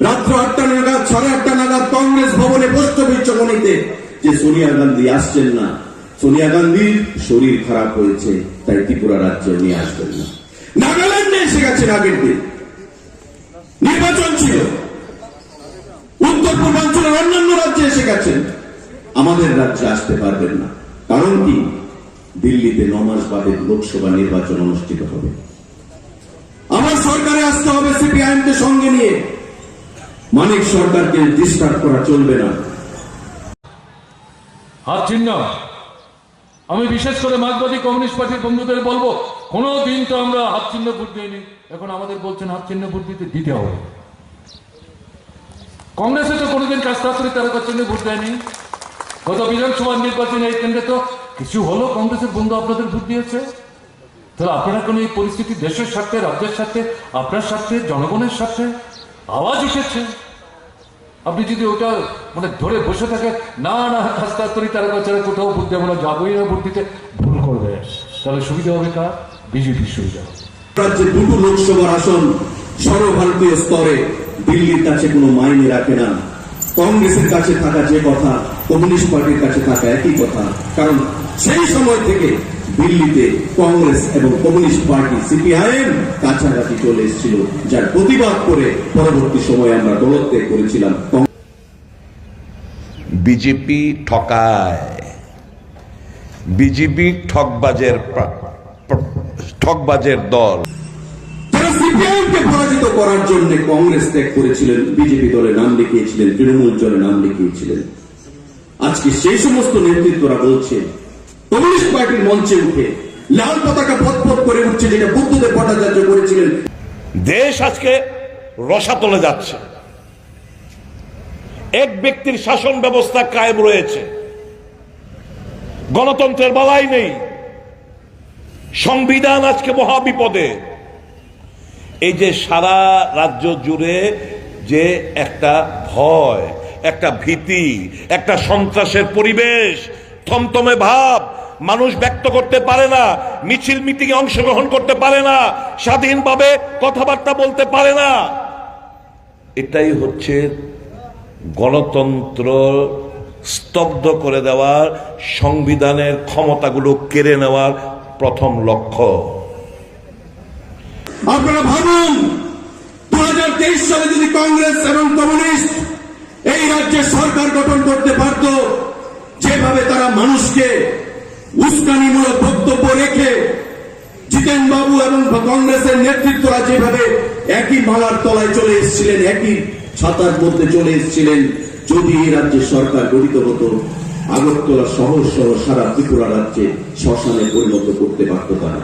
রাত্র আটটা নাগাদ, সাড়ে আটটা নাগাদ কংগ্রেস ভবনে পুষ্পবিচ্ছমণিতে যে সোনিয়া গান্ধী আসছেন না। সোনিয়া গান্ধীর শরীর খারাপ হয়েছে, তাই ত্রিপুরা রাজ্যে নিয়ে আসবেন না। নাগাল্যান্ডে এসে গেছেন আগের দিন। নির্বাচন ছিল। উত্তর পূর্বাঞ্চলের অন্যান্য রাজ্যে এসে গেছেন। আমাদের রাজ্যে আসতে পারবেন না। কারণ কি? দিল্লিতে ন মাস বাদে লোকসভা নির্বাচন অনুষ্ঠিত হবে। আমার সরকারে আসতে হবে সিপিআইএম কে সঙ্গে নিয়ে। মানিক সরকারকে ডিস্টার্ব করা চলবে না। হাত চিহ্ন আমি বিশেষ করে মার্কবাদী কমিউনিস্ট পার্টির বন্ধুদের বলব কোনো দিন তো আমরা হাত চিহ্ন ভোট দিইনি। এখন আমাদের বলছেন হাত চিহ্ন ভোট দিতে দিতে হবে। কংগ্রেসে তো কোনোদিন কাস্তাত্রী তারকা চিহ্নে ভোট দেয়নি। গত বিধানসভা নির্বাচনে এই কেন্দ্রে তো কিছু হলো কংগ্রেসের বন্ধু আপনাদের ভোট দিয়েছে। তাহলে আপনারা কোনো এই পরিস্থিতি দেশের স্বার্থে, রাজ্যের স্বার্থে, আপনার স্বার্থে, জনগণের স্বার্থে আওয়াজ উঠেছে আপনি যদি ওটা মানে ধরে বসে থাকেন, না না কাস্তাত্তরি তারা ছাড়া কোথাও ভোট দেবো না যাবোই না দিতে ভুল করবে। তাহলে সুবিধা হবে কার? বিজেপির সুবিধা হবে। রাজ্যে দুটো লোকসভার আসন সর্বভারতীয় স্তরে, দিল্লির কাছে কোনো মাইনে রাখে না। কংগ্রেসের কাছে থাকা যে কথা, কমিউনিস্ট পার্টির কাছে থাকা একই কথা। কারণ সেই সময় থেকে দিল্লিতে কংগ্রেস এবং কমিউনিস্ট পার্টি সিপিআইএম কাছাকাছি চলে এসেছিল যার প্রতিবাদ করে পরবর্তী সময়ে আমরা দলত্যাগ করেছিলাম বিজেপি ঠকায়। বিজেপি ঠকবাজের ঠকবাজের দল। পরাজিত করার জন্য কংগ্রেস ত্যাগ করেছিলেন বিজেপি দলে নাম লিখিয়েছিলেন তৃণমূল দলে নাম লিখিয়েছিলেন। আজকে সেই সমস্ত নেতৃত্বরা বলছে কমিউনিস্ট পার্টির মঞ্চে উঠে লাল পতাকা পথ করে উঠছে, যেটা বুদ্ধদেব ভট্টাচার্য করেছিলেন। দেশ আজকে রসাতলে যাচ্ছে। এক ব্যক্তির শাসন ব্যবস্থা কায়েম রয়েছে। গণতন্ত্রের বালাই নেই। সংবিধান আজকে মহাবিপদে। এই যে সারা রাজ্য জুড়ে যে একটা ভয়, একটা ভীতি, একটা সন্ত্রাসের পরিবেশ, থমথমে ভাব মানুষ ব্যক্ত করতে পারে না, মিছিল মিটিংয়ে অংশগ্রহণ করতে পারে না, স্বাধীনভাবে কথাবার্তা বলতে পারে না। এটাই হচ্ছে গণতন্ত্র স্তব্ধ করে দেওয়ার, সংবিধানের ক্ষমতাগুলো কেড়ে নেওয়ার প্রথম লক্ষ্য। আপনারা ভাবুন দু হাজার তেইশ সালে যদি কংগ্রেস এবং কমিউনিস্ট এই রাজ্যে সরকার গঠন করতে পারত, যেভাবে তারা মানুষকে উস্কানিমূলক বক্তব্য রেখে জিতেন বাবু এবং কংগ্রেসের নেতৃত্বরা যেভাবে একই মালার তলায় চলে এসেছিলেন, একই ছাতার মধ্যে চলে এসেছিলেন, যদি এই রাজ্যে সরকার গঠিত হতো, আগরতলা সহজ সহ সারা ত্রিপুরা রাজ্যে শ্মশানে পরিণত করতে পারত তারা।